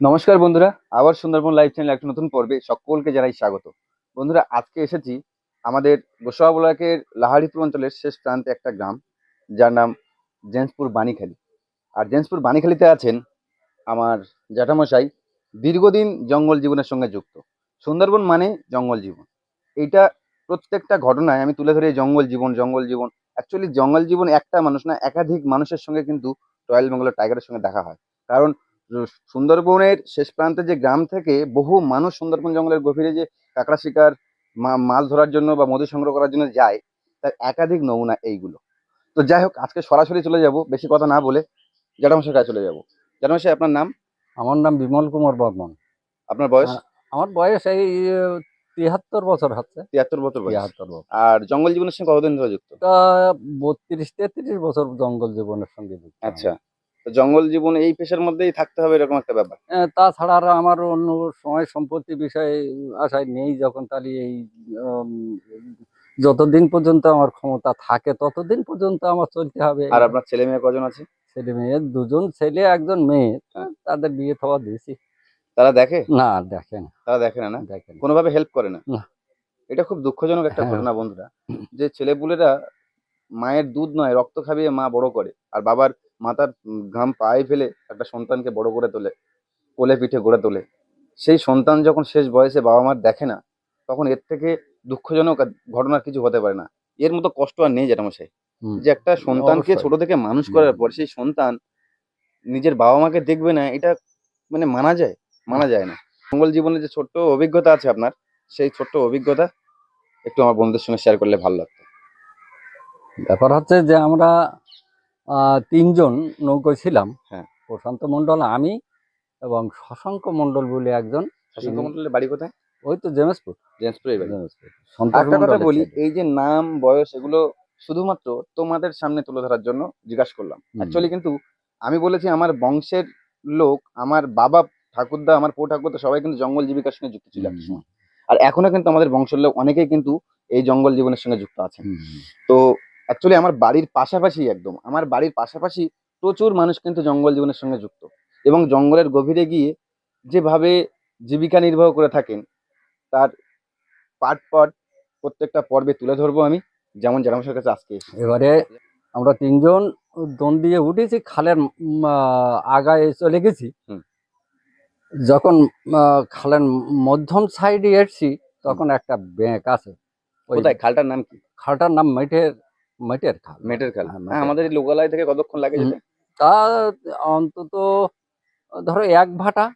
নমস্কার বন্ধুরা, আবার সুন্দরবন লাইভ চ্যানেল একটা নতুন পর্বে সকলকে জানাই স্বাগত। বন্ধুরা, আজকে এসেছি আমাদের গোসাবা ব্লকের লাহারিপুর অঞ্চলের শেষ প্রান্তে একটা গ্রাম, যার নাম জেন্সপুর বাণীখালী। আর জেন্সপুর বাণীখালীতে আছেন আমার জ্যাঠামশাই, দীর্ঘদিন জঙ্গল জীবনের সঙ্গে যুক্ত। সুন্দরবন মানে জঙ্গল জীবন। এইটা প্রত্যেকটা ঘটনায় আমি তুলে ধরি জঙ্গল জীবন জঙ্গল জীবন। অ্যাকচুয়ালি জঙ্গল জীবন একটা মানুষ না, একাধিক মানুষের সঙ্গে কিন্তু রয়্যাল বেঙ্গলের টাইগারের সঙ্গে দেখা হয়। কারণ সুন্দরবনের শেষ প্রান্তে যে গ্রাম থেকে বহু মানুষ সুন্দরবন জঙ্গলের গভীরে যে কাঁকড়া শিকার মাছ ধরার জন্য বা মধু সংগ্রহ করার জন্য যায় তার একাধিক নমুনা এইগুলো। তো যাই হোক আজকে সরাসরি চলে যাব বেশি কথা না বলে জ্যাঠামশার কাছে চলে যাব। জ্যাঠামশাই আপনার নাম? আমার নাম বিমল কুমার বর্মন। আপনার বয়স? আমার বয়স এই তিয়াত্তর বছর হচ্ছে। তিয়াত্তর বছর তিয়াত্তর বছর। আর জঙ্গল জীবনের সঙ্গে কতদিন ধরে যুক্ত? তা বত্রিশ তেত্রিশ বছর জঙ্গল জীবনের সঙ্গে যুক্ত। আচ্ছা। তো জঙ্গল জীবন এই পেশার মধ্যেই থাকতে হবে এরকম একটা ব্যাপার। তাছাড়া আর আমার অন্য সময় সম্পত্তি বিষয়ে আশায় নেই যখন তাহলে এই যতদিন পর্যন্ত আমার ক্ষমতা থাকে ততদিন পর্যন্ত আমার চলতে হবে। আর আপনার ছেলে মেয়ে কজন আছে? ছেলে মেয়ে দুজন ছেলে একজন মেয়ে হ্যাঁ। তাদের বিয়ে থাওয়া দিয়েছি। তারা দেখে? না দেখে না। তারা দেখে না না? দেখেন কোনোভাবে হেল্প করে না? না। এটা খুব দুঃখজনক একটা হ্যাঁ। ঘটনা বন্ধুরা যে ছেলেপুলেরা মায়ের দুধ নয় রক্ত খাবিয়ে মা বড় করে আর বাবার মাথার উম ঘাম পায়ে ফেলে একটা সন্তানকে বড় করে তোলে কোলে পিঠে গড়ে তোলে। সেই সন্তান যখন শেষ বয়সে বাবা মার দেখে না তখন এর থেকে দুঃখজনক আর ঘটনার কিছু হতে পারে না। এর মতো কষ্ট আর নেই হুম। যে একটা সন্তানকে ছোট থেকে মানুষ করার পর সেই সন্তান নিজের বাবা মাকে দেখবে না এটা মানে মানা যায় মানা যায় না। মঙ্গল জীবনে যে ছোট্ট অভিজ্ঞতা আছে আপনার সেই ছোট্ট অভিজ্ঞতা একটু আমার বন্ধুদের সঙ্গে শেয়ার করলে ভালো লাগতো। ব্যাপার হচ্ছে যে আমরা তিনজন নৌকোয় ছিলাম। হ্যাঁ। প্রশান্ত মণ্ডল আমি এবং শশাঙ্ক মণ্ডল বলে একজন। শশাঙ্ক। মন্ডলের বাড়ি কোথায়? ওই তো জেমসপুর। বাড়ি। জেমসপুর। একটা কথা বলি এই যে নাম বয়স এগুলো শুধুমাত্র তোমাদের সামনে তুলে ধরার জন্য জিজ্ঞাসা করলাম। অ্যাকচুয়ালি কিন্তু আমি বলেছি আমার বংশের লোক আমার বাবা ঠাকুরদা আমার পো ঠাকুরদা সবাই কিন্তু জঙ্গল জীবিকার সঙ্গে যুক্ত ছিল। একটা সময় আর এখনও কিন্তু আমাদের বংশের লোক অনেকেই কিন্তু এই জঙ্গল জীবনের সঙ্গে যুক্ত আছে তো অ্যাকচুয়ালি আমার বাড়ির পাশাপাশি একদম। আমার বাড়ির পাশাপাশি প্রচুর মানুষ কিন্তু জঙ্গল জীবনের সঙ্গে যুক্ত। এবং জঙ্গলের গভীরে গিয়ে যেভাবে জীবিকা নির্বাহ করে থাকেন তার পার্ট পার্ট প্রত্যেকটা পর্বে তুলে ধরবো আমি। যেমন জারামশের কাছে আজকে এবারে আমরা তিনজন দন দিয়ে উঠেছি খালের আগায় চলে গেছি যখন খালের মধ্যম সাইডে এসছি তখন একটা ব্যাংক আছে। খালটার নাম কি? খালটার নাম মেটের মেটের খাল। মেটের খাল হ্যাঁ, হ্যাঁ আমাদের লোকালয় থেকে কতক্ষণ লাগে যেতে? তা অন্তত ধরো এক ভাটা।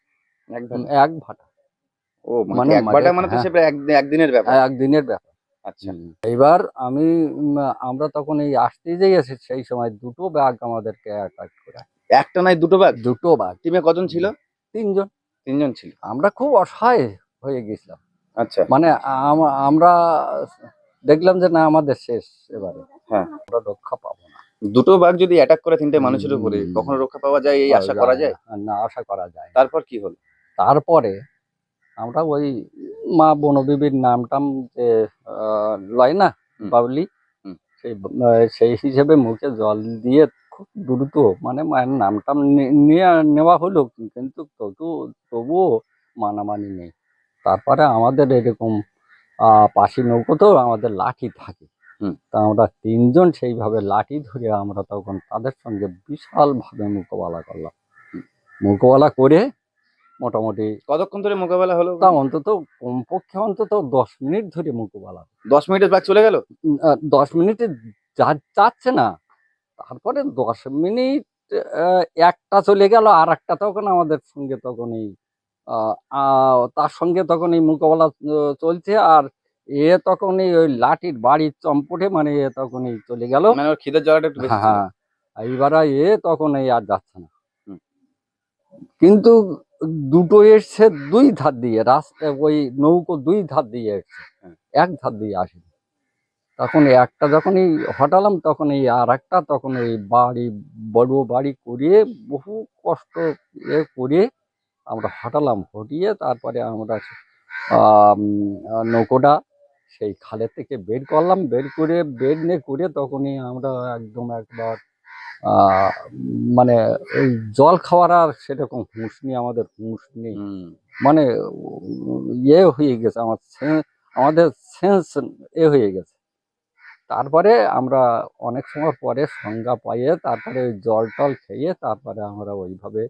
এক এক ভাটা। ও মানে মানে এক মাঝে- মানে তো হ্যাঁ। সে একদিনের ব্যাপার। একদিনের ব্যাপার। আচ্ছা। এইবার আমি আমরা তখন এই আসতে যে গেছি সেই সময় দুটো ব্যাগ আমাদেরকে অ্যাটাক করে। একটা নাই দুটো ব্যাগ দুটো ব্যাগ টিমে কজন ছিল? তিনজন। তিনজন ছিল। আমরা খুব অসহায় হয়ে গেছিলাম। আচ্ছা। মানে আমরা দেখলাম যে না আমাদের শেষ এবারে। হ্যাঁ। আমরা রক্ষা পাবো না দুটো বাঘ যদি অ্যাটাক করে তিনটে মানুষের উপরে। কখনো রক্ষা পাওয়া যায় এই আশা করা যায় না, আশা করা যায় তারপর কি হলো তারপরে আমরা ওই মা বনবিবির নাম টাম যে লয় না। বাবলি সেই সেই হিসেবে মুখে জল দিয়ে খুব দ্রুত মানে মায়ের নাম টাম নে- নেওয়া হলো কিন্তু তবু তবুও মানামানি নেই তারপরে আমাদের এরকম আহ, পাশি নৌকোতেও আমাদের লাঠি থাকে। তা আমরা তিনজন সেইভাবে লাঠি ধরে আমরা তখন তাদের সঙ্গে বিশালভাবে মোকাবেলা করলাম। মোকাবেলা করে মোটামুটি কতক্ষণ ধরে মোকাবেলা হলো? তা অন্তত কমপক্ষে অন্তত দশ মিনিট ধরে মোকাবেলা। দশ মিনিটের বাঘ চলে গেল? দশ মিনিটে যা যাচ্ছে না। তারপরে দশ মিনিট একটা চলে গেল আর একটা তখন আমাদের সঙ্গে তখন এই তার সঙ্গে তখন এই মোকাবেলা চলছে। আর এ তখন এই ওই লাঠির বাড়ির চম্পটে মানে এ তখন চলে গেল। মানে ওর খিদের জ্বালাটা একটু বেশি হ্যাঁ এইবার এ তখন এই আর যাচ্ছে না। কিন্তু দুটো এসছে দুই ধার দিয়ে রাস্তা ওই নৌকো দুই ধার দিয়ে এসছে। হ্যাঁ। এক ধার দিয়ে আসেনি। তখন একটা যখনই হটালাম তখন এই আর একটা তখন এই বাড়ি বড় বাড়ি করিয়ে বহু কষ্ট এ করে আমরা হটালাম হটিয়ে তারপরে আমরা আম, নৌকোটা সেই খালের থেকে বের করলাম বের করে বের নিয়ে করে তখনই আমরা একদম একবার মানে এই জল খাওয়ার আর সেরকম হুঁশ নেই আমাদের হুঁশ নেই। মানে ইয়ে হয়ে গেছে আমার আমাদের সেন্স এ হয়ে গেছে। তারপরে আমরা অনেক সময় পরে সংজ্ঞা পাইয়ে তারপরে ওই জল টল খেয়ে তারপরে আমরা ওইভাবে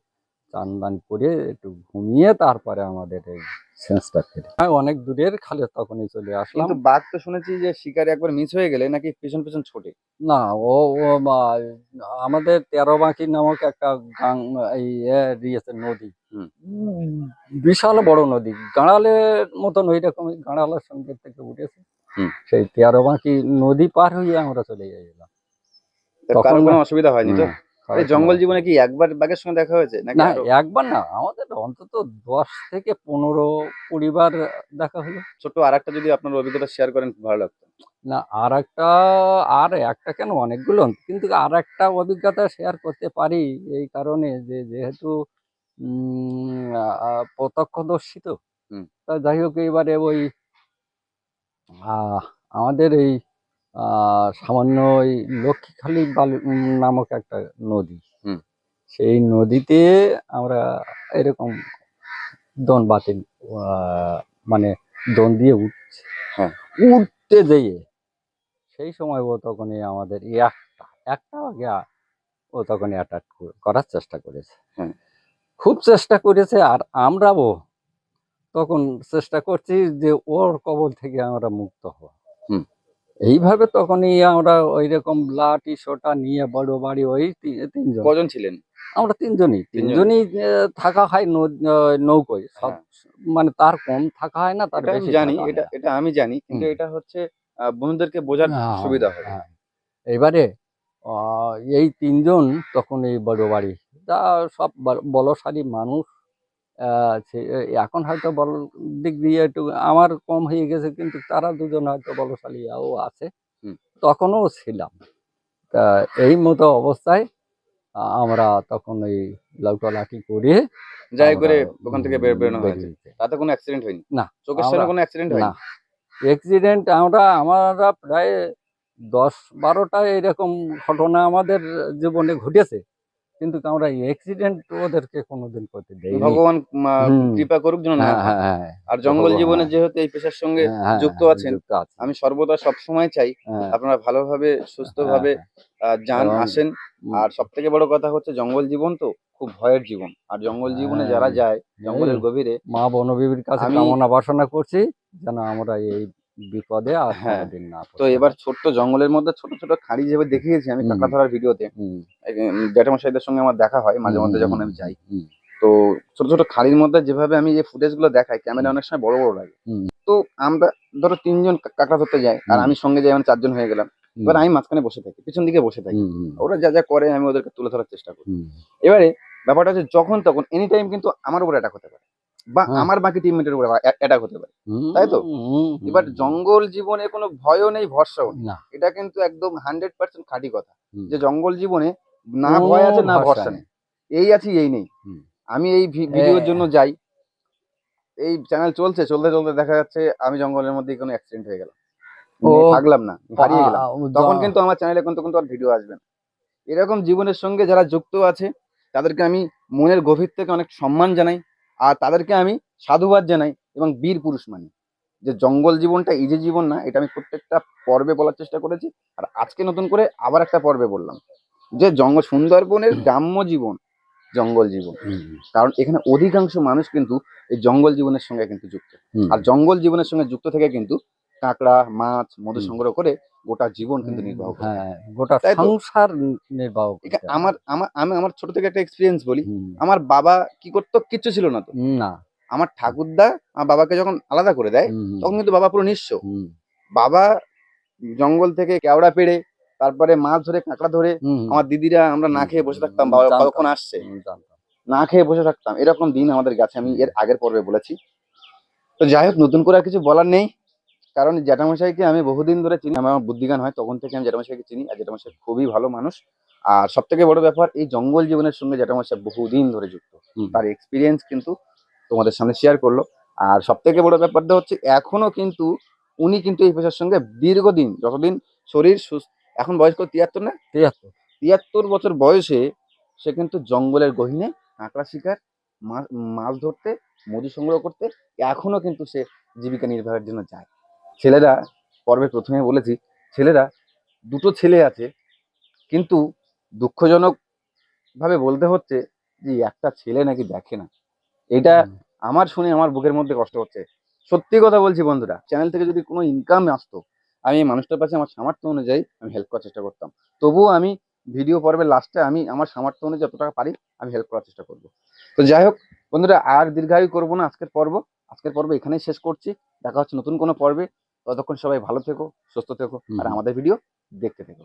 চান দান করে একটু ঘুমিয়ে তারপরে আমাদের এই সেন্সটা ফেরে অনেক দূরের খালে তখনই চলে আসলাম। কিন্তু বাঘ তো শুনেছি যে শিকারে একবার মিস হয়ে গেলে নাকি পেছন পেছন ছোটে। না ও ও আমাদের তেরো বাঁকি নামক একটা গাং এই দিয়েছে নদী। বিশাল বড় নদী। গাঁড়ালের মতন ওই রকমই গাঁড়ালের সঙ্গে থেকে উঠেছে। হুম। সেই তেরো বাঁকি নদী পার হয়ে আমরা চলে যাইলাম তখন কোনো অসুবিধা হয়নি তো? এই জঙ্গল জীবনে কি একবার বাঘের সঙ্গে দেখা হয়েছে না একবার না আমাদের অন্তত দশ থেকে পনেরো পরিবার দেখা হলো। ছোট আর একটা যদি আপনার অভিজ্ঞতা শেয়ার করেন ভালো লাগতো। না আর একটা আর একটা কেন অনেকগুলো কিন্তু আর একটা অভিজ্ঞতা শেয়ার করতে পারি এই কারণে যে যেহেতু প্রত্যক্ষদর্শী তো। যাই হোক এবারে ওই আমাদের এই সামান্য ওই লক্ষ্মীখালী বালু নামক একটা নদী সেই নদীতে আমরা এরকম দন বাতিল মানে দন দিয়ে উঠছে হ্যাঁ। উঠতে যেয়ে সেই সময় ও তখনই আমাদের একটা একটা আগে ও তখন অ্যাটাক করার চেষ্টা করেছে হ্যাঁ। খুব চেষ্টা করেছে আর আমরাও তখন চেষ্টা করছি যে ওর কবল থেকে আমরা মুক্ত হওয়া। এইভাবে তখনই আমরা ওই রকম লাঠি সোটা নিয়ে বড় বাড়ি ওই তিনজন। কজন ছিলেন? আমরা তিনজনই। তিনজনই থাকা হয় নৌকোয়। সব মানে তার কম থাকা হয় না তার বেশি জানি এটা এটা আমি জানি কিন্তু এটা হচ্ছে বন্ধুদেরকে বোঝার হ্যাঁ, সুবিধা হবে। হ্যাঁ। এবারে এই তিনজন তখন এই বড় বাড়ি। যা সব বল- বলশালী মানুষ এখন হয়তো বল দিক দিয়ে একটু আমার কম হয়ে গেছে কিন্তু তারা দুজন হয়তো বলশালীও আছে। তখনও ছিলাম। তা এই মতো অবস্থায় আমরা তখন এই লাউটা লাঠি করে যাই করে ওখান থেকে বের বেরোনো হয়েছে। তাতে কোনো অ্যাক্সিডেন্ট হয়নি? না, চোখের সামনে কোনো অ্যাক্সিডেন্ট না। হয়নি অ্যাক্সিডেন্ট আমরা আমরা প্রায় দশ বারোটা এরকম ঘটনা আমাদের জীবনে ঘটেছে। কিন্তু আমরা অ্যাক্সিডেন্ট ওদেরকে কোনোদিন করতে দেই ভগবান কৃপা করুক যেন না আর জঙ্গল জীবনে হ্যাঁ। যেহেতু এই পেশার সঙ্গে যুক্ত আছেন, আমি সর্বদা সব সময় চাই আপনারা ভালোভাবে সুস্থভাবে যান আসেন। আর সব থেকে বড় কথা হচ্ছে জঙ্গল জীবন তো খুব ভয়ের জীবন। আর জঙ্গল জীবনে যারা হ্যাঁ। যায় জঙ্গলের গভীরে মা বনবিবির কাছে কামনা বাসনা করছি যেন আমরা এই বিপদে হ্যাঁ, না তো এবার ছোট্ট জঙ্গলের মধ্যে ছোট ছোট খাড়ি যেভাবে দেখিয়েছি আমি কাঁকড়া ধরার ভিডিওতে জ্যাঠামশাইদের সঙ্গে আমার দেখা হয় মাঝে মধ্যে যখন আমি যাই। তো ছোট ছোট খাড়ির মধ্যে যেভাবে আমি যে ফুটেজগুলো দেখাই ক্যামেরা অনেক সময় বড় বড় লাগে। তো আমরা ধরো তিনজন কাঁকড়া ধরতে যাই আর আমি সঙ্গে যাই মানে চারজন হয়ে গেলাম। এবার আমি মাঝখানে বসে থাকি পিছন দিকে বসে থাকি। ওরা যা যা করে আমি ওদেরকে তুলে ধরার চেষ্টা করি। এবারে ব্যাপারটা হচ্ছে যখন তখন এনি টাইম কিন্তু আমার উপর অ্যাটাক হতে পারে। বা। আমার বাকি টিমমেটের উপরে অ্যাটাক হতে পারে। তাই তো? এবার জঙ্গল জীবনে কোনো ভয়ও নেই ভরসাও নেই। এটা কিন্তু একদম হান্ড্রেড পার্সেন্ট খাঁটি কথা। যে জঙ্গল জীবনে না ভয় আছে না ভরসা নেই। এই আছে এই নেই। আমি এই ভিডিওর জন্য যাই। এই চ্যানেল চলছে চলতে চলতে দেখা যাচ্ছে আমি জঙ্গলের মধ্যে কোনো অ্যাক্সিডেন্ট হয়ে গেলাম। থাকলাম না হারিয়ে গেলাম। তখন কিন্তু আমার চ্যানেলে কিন্তু কিন্তু আর ভিডিও আসবে না। এরকম জীবনের সঙ্গে যারা যুক্ত আছে তাদেরকে আমি মনের গভীর থেকে অনেক সম্মান জানাই। আর তাদেরকে আমি সাধুবাদ জানাই এবং বীর পুরুষ মানি। যে জঙ্গল জীবনটা ইজি জীবন না এটা আমি প্রত্যেকটা পর্বে বলার চেষ্টা করেছি। আর আজকে নতুন করে আবার একটা পর্বে বললাম। যে জঙ্গল সুন্দরবনের গ্রাম্য জীবন জঙ্গল জীবন। কারণ এখানে অধিকাংশ মানুষ কিন্তু এই জঙ্গল জীবনের সঙ্গে কিন্তু যুক্ত। আর জঙ্গল জীবনের সঙ্গে যুক্ত থেকে কিন্তু কাঁকড়া মাছ মধু সংগ্রহ করে গোটা জীবন কিন্তু নির্বাহ হ্যাঁ গোটা সংসার নির্বাহ। আমার আমার আমি আমার ছোট থেকে একটা এক্সপিরিয়েন্স বলি। আমার বাবা কি করতো কিচ্ছু ছিল না তো। না। আমার ঠাকুরদা আমার বাবাকে যখন আলাদা করে দেয় তখন কিন্তু বাবা পুরো নিঃস্ব। বাবা জঙ্গল থেকে কেওড়া পেড়ে তারপরে মাছ ধরে কাঁকড়া ধরে আমার দিদিরা আমরা না খেয়ে বসে থাকতাম বাবা। কতক্ষণ আসছে? না খেয়ে বসে থাকতাম। এরকম দিন আমাদের গেছে। আমি এর আগের পর্বে বলেছি। তো যাই হোক নতুন করে আর কিছু বলার নেই। কারণ জ্যাঠামশাইকে আমি বহুদিন ধরে চিনি আমার বুদ্ধিগান হয় তখন থেকে আমি জ্যাঠামশাইকে চিনি আর জ্যাঠামশাই খুবই ভালো মানুষ। আর সব থেকে বড় ব্যাপার এই জঙ্গল জীবনের সঙ্গে জ্যাঠামশাই বহুদিন ধরে যুক্ত। তার এক্সপিরিয়েন্স কিন্তু তোমাদের সামনে শেয়ার করল। আর সব থেকে বড় ব্যাপারটা হচ্ছে এখনও কিন্তু উনি কিন্তু এই পেশার সঙ্গে দীর্ঘদিন যতদিন শরীর সুস্থ এখন বয়স কত তিয়াত্তর না? তিয়াত্তর। তিয়াত্তর বছর বয়সে সে কিন্তু জঙ্গলের গহিনে কাঁকড়া শিকার মাছ ধরতে মধু সংগ্রহ করতে এখনও কিন্তু সে জীবিকা নির্বাহের জন্য যায়। ছেলেরা পর্বে প্রথমে বলেছি ছেলেরা দুটো ছেলে আছে কিন্তু দুঃখজনক ভাবে বলতে হচ্ছে যে একটা ছেলে নাকি দেখে না। এটা আমার শুনে আমার বুকের মধ্যে কষ্ট হচ্ছে। সত্যি কথা বলছি বন্ধুরা চ্যানেল থেকে যদি কোনো ইনকাম আসতো আমি এই মানুষটার পাশে আমার সামর্থ্য অনুযায়ী আমি হেল্প করার চেষ্টা করতাম। তবুও আমি ভিডিও পর্বের লাস্টে আমি আমার সামর্থ্য অনুযায়ী যত টাকা পারি আমি হেল্প করার চেষ্টা করব। তো যাই হোক বন্ধুরা আর দীর্ঘায়ু করব না আজকের পর্ব। আজকের পর্ব এখানেই শেষ করছি। দেখা হচ্ছে নতুন কোনো পর্বে। ততক্ষণ সবাই ভালো থেকো সুস্থ থেকো আর আমাদের ভিডিও দেখতে থেকো।